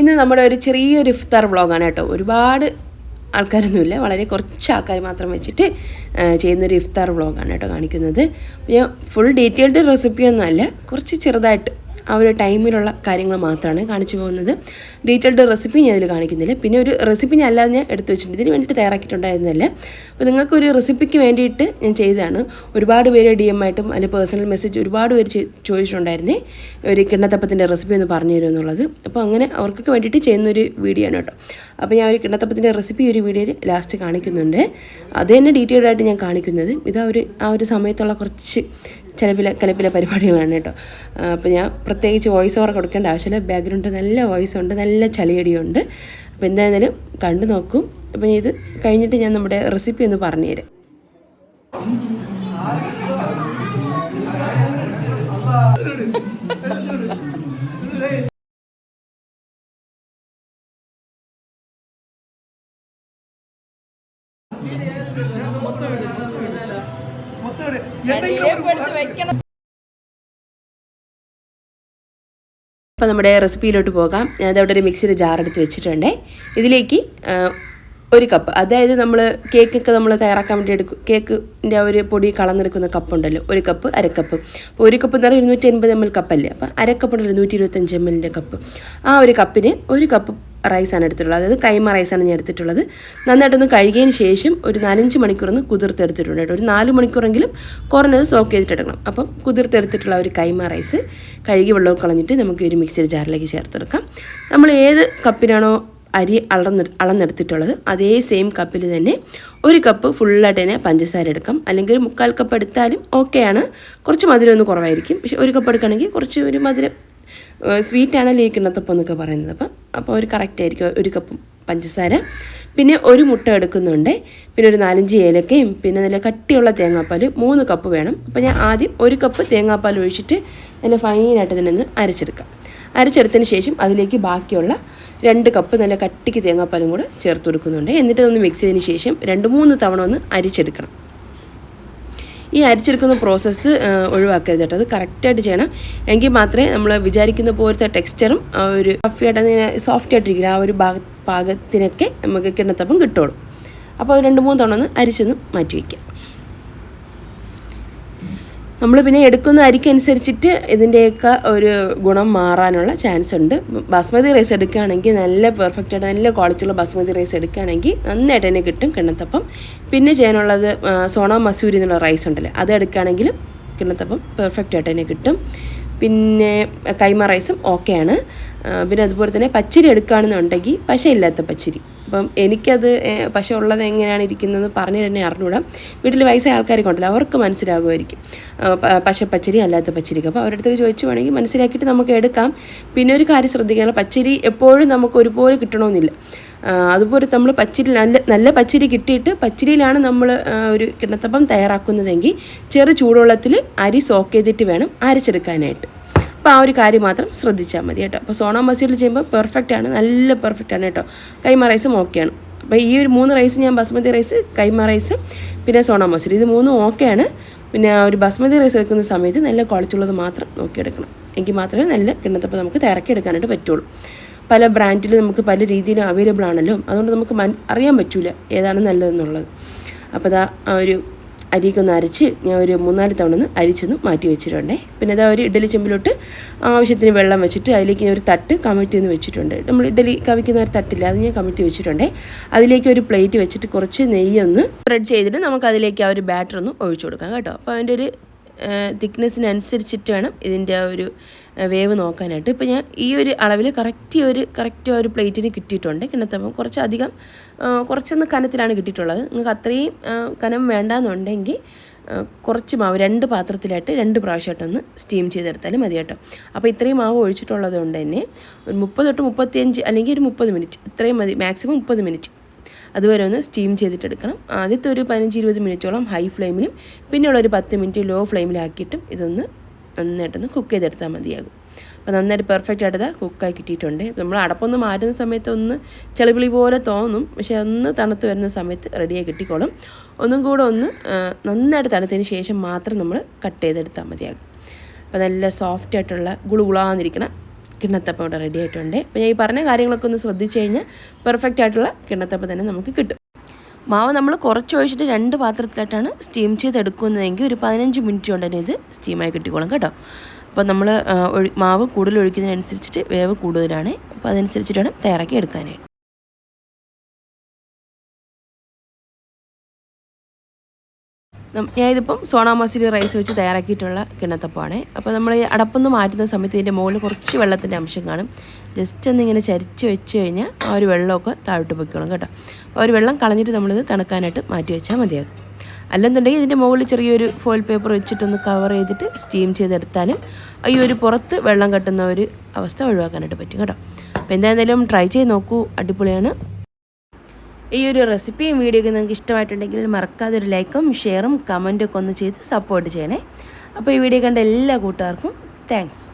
ഇന്ന് നമ്മുടെ ഒരു ചെറിയൊരു ഇഫ്താർ വ്ളോഗാണ് കേട്ടോ. ഒരുപാട് ആൾക്കാരൊന്നുമില്ല. വളരെ കുറച്ച് ആൾക്കാർ മാത്രം വെച്ചിട്ട് ചെയ്യുന്നൊരു ഇഫ്താർ വ്ളോഗാണ് കേട്ടോ കാണിക്കുന്നത്. ഞാൻ ഫുൾ ഡീറ്റെയിൽഡ് റെസിപ്പിയൊന്നും അല്ല കുറച്ച് ചെറുതായിട്ട് ആ ഒരു ടൈമിലുള്ള കാര്യങ്ങൾ മാത്രമാണ് കാണിച്ചു പോകുന്നത്. ഡീറ്റെയിൽഡ് റെസിപ്പി ഞാൻ ഇതിൽ കാണിക്കുന്നില്ല. പിന്നെ ഒരു റെസിപ്പി ഞാൻ അല്ലാതെ ഞാൻ എടുത്തു വെച്ചിട്ടുണ്ട്. ഇതിന് വേണ്ടിയിട്ട് തയ്യാറാക്കിയിട്ടുണ്ടായിരുന്നില്ല. അപ്പോൾ നിങ്ങൾക്ക് ഒരു റെസിപ്പിക്ക് വേണ്ടിയിട്ട് ഞാൻ ചെയ്തതാണ്. ഒരുപാട് പേര് ഡി എം ആയിട്ടും അല്ലെങ്കിൽ പേഴ്സണൽ മെസ്സേജ് ഒരുപാട് പേര് ചോദിച്ചിട്ടുണ്ടായിരുന്നേ. ഒരു കിണ്ണത്തപ്പത്തിന്റെ റെസിപ്പി ഒന്ന് പറഞ്ഞു തരുമോ എന്നുള്ളത്. അപ്പോൾ അങ്ങനെ അവർക്കൊക്കെ വേണ്ടിയിട്ട് ചെയ്യുന്നൊരു വീഡിയോ ആണ് കേട്ടോ. അപ്പോൾ ഞാൻ ഒരു കിണ്ണത്തപ്പത്തിന്റെ റെസിപ്പി ഒരു വീഡിയോയിൽ ലാസ്റ്റ് കാണിക്കുന്നുണ്ട്. അത് തന്നെ ഡീറ്റെയിൽഡ് ആയിട്ട് ഞാൻ കാണിക്കുന്നത്. ഇത് ആ ഒരു ആ ഒരു സമയത്തുള്ള കുറച്ച് ചിലപ്പില കലപ്പില പരിപാടികളാണ് കേട്ടോ. അപ്പോൾ ഞാൻ പ്രത്യേകിച്ച് വോയിസ് ഓവർ കൊടുക്കേണ്ട ആവശ്യമില്ല. ബാക്ക്ഗ്രൗണ്ട് നല്ല വോയിസ് ഉണ്ട് നല്ല ചളിയടിയുണ്ട്. അപ്പോൾ എന്തായാലും കണ്ടു നോക്കും. അപ്പം ഇത് കഴിഞ്ഞിട്ട് ഞാൻ നമ്മുടെ റെസിപ്പി ഒന്ന് പറഞ്ഞുതരാം. അപ്പോൾ നമ്മുടെ റെസിപ്പിയിലോട്ട് പോകാം. ഞാൻ അവിടെ ഒരു മിക്സിയുടെ ജാർ എടുത്ത് വെച്ചിട്ടുണ്ട്. ഇതിലേക്ക് ഒരു കപ്പ്. അതായത് നമ്മൾ കേക്കൊക്കെ നമ്മൾ തയ്യാറാക്കാൻ വേണ്ടി എടുക്കും കേക്കിന്റെ ആ ഒരു പൊടി കളന്നെടുക്കുന്ന കപ്പുണ്ടല്ലോ ഒരു കപ്പ് അരക്കപ്പ് അപ്പോൾ ഒരു കപ്പ് എന്ന് പറഞ്ഞാൽ ഇരുന്നൂറ്റി എൺപത് എം എൽ കപ്പല്ലേ? അപ്പോൾ അരക്കപ്പുണ്ടല്ലോ നൂറ്റി ഇരുപത്തഞ്ച് എം എല്ലിന്റെ കപ്പ്. ആ ഒരു കപ്പിന് ഒരു കപ്പ് റൈസാണ് എടുത്തിട്ടുള്ളത്. അതായത് കൈമ റൈസാണ് ഞാൻ എടുത്തിട്ടുള്ളത്. നന്നായിട്ടൊന്ന് കഴുകിയതിന് ശേഷം ഒരു നാലഞ്ച് മണിക്കൂറൊന്ന് കുതിർത്തെടുത്തിട്ടുണ്ട് കേട്ടോ. ഒരു നാല് മണിക്കൂറെങ്കിലും കുറഞ്ഞത് സോക്ക് ചെയ്തിട്ടെടുക്കണം അപ്പം കുതിർത്തെടുത്തിട്ടുള്ള ഒരു കൈമ റൈസ് കഴുകി വെള്ളവും കളഞ്ഞിട്ട് നമുക്ക് ഒരു മിക്സിയുടെ ജാറിലേക്ക് ചേർത്തെടുക്കാം നമ്മൾ ഏത് കപ്പിനാണോ അരി അളന്ന് അളന്നെടുത്തിട്ടുള്ളത് അതേ സെയിം കപ്പിൽ തന്നെ ഒരു കപ്പ് ഫുള്ളായിട്ട് തന്നെ പഞ്ചസാര എടുക്കാം. അല്ലെങ്കിൽ ഒരു മുക്കാൽ കപ്പ് എടുത്താലും ഓക്കെയാണ് കുറച്ച് മധുരം ഒന്ന് കുറവായിരിക്കും. പക്ഷെ ഒരു കപ്പ് എടുക്കുകയാണെങ്കിൽ കുറച്ച് ഒരു മധുരം സ്വീറ്റ് ആണല്ലോ ഈ കിണ്ണത്തപ്പം എന്നൊക്കെ പറയുന്നത്. അപ്പം അപ്പോൾ ഒരു കറക്റ്റ് ആയിരിക്കും. ഒരു കപ്പ് പഞ്ചസാര. പിന്നെ ഒരു മുട്ട എടുക്കുന്നുണ്ട്. പിന്നെ ഒരു നാലഞ്ച് ഏലക്കയും പിന്നെ നല്ല കട്ടിയുള്ള തേങ്ങാപ്പാൽ മൂന്ന് കപ്പ് വേണം. അപ്പോൾ ഞാൻ ആദ്യം ഒരു കപ്പ് തേങ്ങാപ്പാൽ ഒഴിച്ചിട്ട് നല്ല ഫൈനായിട്ട് തന്നെ ഒന്ന് അരച്ചെടുക്കാം. അരച്ചെടുത്തതിന് ശേഷം അതിലേക്ക് ബാക്കിയുള്ള രണ്ട് കപ്പ് നല്ല കട്ടിക്ക് തേങ്ങാപ്പാലും കൂടെ ചേർത്ത് കൊടുക്കുന്നുണ്ട്. എന്നിട്ട് അതൊന്ന് മിക്സ് ചെയ്തതിന് ശേഷം രണ്ട് മൂന്ന് തവണ ഒന്ന് അരിച്ചെടുക്കണം. ഈ അരിച്ചെടുക്കുന്ന പ്രോസസ്സ് ഒഴിവാക്കരുത് കേട്ടോ. അത് കറക്റ്റായിട്ട് ചെയ്യണം. എങ്കിൽ മാത്രമേ നമ്മൾ വിചാരിക്കുന്ന പോലത്തെ ടെക്സ്ചറും ആ ഒരു സോഫ്റ്റ് ആയിട്ട് സോഫ്റ്റ് ആയിട്ടിരിക്കില്ല. ആ ഒരു ഭാഗ പാകത്തിനൊക്കെ നമുക്ക് കിണ്ണത്തപ്പം കിട്ടുള്ളൂ. അപ്പോൾ രണ്ട് മൂന്ന് തവണ ഒന്ന് അരിച്ചൊന്ന് മാറ്റി വയ്ക്കാം നമ്മൾ പിന്നെ എടുക്കുന്ന അരിക്കനുസരിച്ചിട്ട് ഇതിന്റെയൊക്കെ ഒരു ഗുണം മാറാനുള്ള ചാൻസ് ഉണ്ട്. ബാസ്മതി റൈസ് എടുക്കുകയാണെങ്കിൽ നല്ല പെർഫെക്റ്റ് ആയിട്ട് നല്ല ക്വാളിറ്റിയുള്ള ബാസ്മതി റൈസ് എടുക്കുകയാണെങ്കിൽ നന്നായിട്ട് തന്നെ കിട്ടും കിണ്ണത്തപ്പം പിന്നെ ചെയ്യാനുള്ളത് സോണ മസൂരി എന്നുള്ള റൈസ് ഉണ്ടല്ലോ അത് എടുക്കുകയാണെങ്കിലും കിണ്ണത്തപ്പം പെർഫെക്റ്റ് ആയിട്ട് തന്നെ കിട്ടും. പിന്നെ കൈമ റൈസും ഓക്കെയാണ് പിന്നെ അതുപോലെ തന്നെ പച്ചരി എടുക്കുകയാണെന്നുണ്ടെങ്കിൽ പശയില്ലാത്ത പച്ചരി. അപ്പം എനിക്കത് പക്ഷേ ഉള്ളത് എങ്ങനെയാണ് ഇരിക്കുന്നത് പറഞ്ഞു തന്നെ അറിഞ്ഞുകൂടാം വീട്ടിൽ വയസ്സായ ആൾക്കാരൊക്കെ ഉണ്ടല്ലോ അവർക്ക് മനസ്സിലാകുമായിരിക്കും. പക്ഷേ പച്ചരി അല്ലാത്ത പച്ചരിക്ക്. അപ്പോൾ അവരുടെ അടുത്ത് ചോദിച്ചു വേണമെങ്കിൽ മനസ്സിലാക്കിയിട്ട് നമുക്ക് എടുക്കാം. പിന്നെ ഒരു കാര്യം ശ്രദ്ധിക്കാനുള്ള പച്ചരി എപ്പോഴും നമുക്ക് ഒരുപോലെ കിട്ടണമെന്നില്ല. അതുപോലെ നമ്മൾ പച്ചരി നല്ല നല്ല പച്ചരി കിട്ടിയിട്ട് പച്ചരിയിലാണ് നമ്മൾ ഒരു കിണത്തപ്പം തയ്യാറാക്കുന്നതെങ്കിൽ ചെറു ചൂടുവെള്ളത്തിൽ അരി സോക്ക് ചെയ്തിട്ട് വേണം അരച്ചെടുക്കാനായിട്ട്. അപ്പോൾ ആ ഒരു കാര്യം മാത്രം ശ്രദ്ധിച്ചാൽ മതി കേട്ടോ. അപ്പോൾ സോണ മസൂരിൽ ചെയ്യുമ്പോൾ പെർഫെക്റ്റ് ആണ്. നല്ല പെർഫെക്റ്റ് ആണ് കേട്ടോ. കൈമ റൈസും ഓക്കെയാണ് അപ്പോൾ ഈ ഒരു മൂന്ന് റൈസ് ഞാൻ ബസ്മതി റൈസ് കൈമ റൈസ് പിന്നെ സോണ മസൂരി ഇത് മൂന്നും ഓക്കെയാണ് പിന്നെ ഒരു ബസ്മതി റൈസ് എടുക്കുന്ന സമയത്ത് നല്ല കുളച്ചുള്ളത് മാത്രം നോക്കിയെടുക്കണം. എങ്കിൽ മാത്രമേ നല്ല കിണ്ണത്തപ്പം നമുക്ക് തിരക്കി എടുക്കാനായിട്ട് പറ്റുള്ളൂ. പല ബ്രാൻഡിൽ നമുക്ക് പല രീതിയിലും അവൈലബിൾ ആണല്ലോ. അതുകൊണ്ട് നമുക്ക് അറിയാൻ പറ്റില്ല ഏതാണ് നല്ലതെന്നുള്ളത്. അപ്പോൾ അതാ ആ ഒരു അരിയൊക്കെ ഒന്ന് അരച്ച് ഞാൻ ഒരു മൂന്നാൽ തവണ ഒന്ന് അരിച്ചൊന്ന് മാറ്റി വെച്ചിട്ടുണ്ടേ. പിന്നെ അതാ ഒരു ഇഡ്ഡലി ചെമ്പിലോട്ട് ആവശ്യത്തിന് വെള്ളം വെച്ചിട്ട് അതിലേക്ക് ഞാൻ ഒരു തട്ട് കമഴ്ത്തി ഒന്ന് വെച്ചിട്ടുണ്ട്. നമ്മൾ ഇഡ്ഡലി കവിക്കുന്ന ഒരു തട്ടില്ല അത് ഞാൻ കമഴ്ത്തി വെച്ചിട്ടുണ്ടേ. അതിലേക്ക് ഒരു പ്ലേറ്റ് വെച്ചിട്ട് കുറച്ച് നെയ്യൊന്ന് സ്പ്രെഡ് ചെയ്തിട്ട് നമുക്ക് അതിലേക്ക് ആ ഒരു ബാറ്റർ ഒന്ന് ഒഴിച്ചു കൊടുക്കാം കേട്ടോ. അപ്പോൾ അതിന്റെ ഒരു തിക്നെസ്സിനനുസരിച്ചിട്ട് വേണം ഇതിന്റെ ആ ഒരു വേവ് നോക്കാനായിട്ട്. ഇപ്പോൾ ഞാൻ ഈ ഒരു അളവിൽ കറക്റ്റ് ഒരു കറക്റ്റ് ഒരു പ്ലേറ്റിന് കിട്ടിയിട്ടുണ്ട്. കിണത്തപ്പം കുറച്ചധികം കുറച്ചൊന്ന് കനത്തിലാണ് കിട്ടിയിട്ടുള്ളത്. നിങ്ങൾക്ക് അത്രയും കനം വേണ്ടാന്നുണ്ടെങ്കിൽ കുറച്ച് മാവ് രണ്ട് പാത്രത്തിലായിട്ട് രണ്ട് പ്രാവശ്യമായിട്ടൊന്ന് സ്റ്റീം ചെയ്തെടുത്താലും മതി കേട്ടോ. അപ്പോൾ ഇത്രയും മാവ് ഒഴിച്ചിട്ടുള്ളത് കൊണ്ട് തന്നെ ഒരു മുപ്പത് തൊട്ട് മുപ്പത്തിയഞ്ച് അല്ലെങ്കിൽ ഒരു മുപ്പത് മിനിറ്റ് ഇത്രയും മതി മാക്സിമം മുപ്പത് മിനിറ്റ് അതുവരെ ഒന്ന് സ്റ്റീം ചെയ്തിട്ടെടുക്കണം. ആദ്യത്തെ ഒരു പതിനഞ്ച് ഇരുപത് മിനിറ്റോളം ഹൈ ഫ്ലെയിമിലും പിന്നെയുള്ള ഒരു പത്ത് മിനിറ്റ് ലോ ഫ്ലെയിമിലാക്കിയിട്ടും ഇതൊന്ന് നന്നായിട്ടൊന്ന് കുക്ക് ചെയ്തെടുത്താൽ മതിയാകും. അപ്പോൾ നന്നായിട്ട് പെർഫെക്റ്റ് ആയിട്ട് കുക്കായി കിട്ടിയിട്ടുണ്ട്. നമ്മൾ അടപ്പൊന്ന് മാറ്റുന്ന സമയത്ത് ഒന്ന് ചെളിപിളി പോലെ തോന്നും. പക്ഷേ ഒന്ന് തണുത്ത് വരുന്ന സമയത്ത് റെഡിയായി കിട്ടിക്കോളും. ഒന്നും കൂടെ ഒന്ന് നന്നായിട്ട് തണുത്തതിന് ശേഷം മാത്രം നമ്മൾ കട്ട് ചെയ്തെടുത്താൽ മതിയാകും. അപ്പോൾ നല്ല സോഫ്റ്റ് ആയിട്ടുള്ള ഗുളുഗുളാന്നിരിക്കണം കിണ്ണത്തപ്പം ഇവിടെ റെഡി ആയിട്ടുണ്ട്. അപ്പോൾ ഞാൻ ഈ പറഞ്ഞ കാര്യങ്ങളൊക്കെ ഒന്ന് ശ്രദ്ധിച്ചു കഴിഞ്ഞാൽ പെർഫെക്റ്റ് ആയിട്ടുള്ള കിണ്ണത്തപ്പം തന്നെ നമുക്ക് കിട്ടും. മാവ് നമ്മൾ കുറച്ച് ഒഴിച്ചിട്ട് രണ്ട് പാത്രത്തിലായിട്ടാണ് സ്റ്റീം ചെയ്തെടുക്കുന്നതെങ്കിൽ ഒരു പതിനഞ്ച് മിനിറ്റ് കൊണ്ട് തന്നെ ഇത് സ്റ്റീമായി കിട്ടിക്കോളും കേട്ടോ. അപ്പോൾ നമ്മൾ മാവ് കൂടുതൽ ഒഴിക്കുന്നതിനനുസരിച്ചിട്ട് വേവ് കൂടുതലാണ്. അപ്പോൾ അതനുസരിച്ചിട്ട് വേണം തയ്യാറാക്കി എടുക്കാനായിട്ട്. ഞാനിതിപ്പം സോണാ മസൂരി റൈസ് വെച്ച് തയ്യാറാക്കിയിട്ടുള്ള കിണ്ണത്തപ്പമാണ് അപ്പോൾ നമ്മൾ ഈ അടപ്പൊന്ന് മാറ്റുന്ന സമയത്ത് ഇതിന്റെ മുകളിൽ കുറച്ച് വെള്ളത്തിന്റെ അംശം കാണും. ജസ്റ്റ് ഒന്ന് ഇങ്ങനെ ചരിച്ച് വെച്ച് കഴിഞ്ഞാൽ ആ ഒരു വെള്ളമൊക്കെ താഴോട്ട് പൊയ്ക്കോളും കേട്ടോ. ആ ഒരു വെള്ളം കളഞ്ഞിട്ട് നമ്മളിത് തണുക്കാനായിട്ട് മാറ്റി വെച്ചാൽ മതിയാകും. അല്ലെന്നുണ്ടെങ്കിൽ ഇതിന്റെ മുകളിൽ ചെറിയൊരു ഫോയിൽ പേപ്പർ വെച്ചിട്ടൊന്ന് കവർ ചെയ്തിട്ട് സ്റ്റീം ചെയ്തെടുത്താലും ഈ ഒരു പുറത്ത് വെള്ളം കെട്ടുന്ന ഒരു അവസ്ഥ ഒഴിവാക്കാനായിട്ട് പറ്റും കേട്ടോ. അപ്പോൾ എന്തായാലും ട്രൈ ചെയ്ത് നോക്കൂ. അടിപൊളിയാണ്. ഈ ഒരു റെസിപ്പിയും വീഡിയോ ഒക്കെ നിങ്ങൾക്ക് ഇഷ്ടമായിട്ടുണ്ടെങ്കിൽ മറക്കാതെ ഒരു ലൈക്കും ഷെയറും കമന്റും ഒക്കെ ഒന്ന് ചെയ്ത് സപ്പോർട്ട് ചെയ്യണേ. അപ്പോൾ ഈ വീഡിയോ കണ്ട എല്ലാ കൂട്ടുകാർക്കും താങ്ക്സ്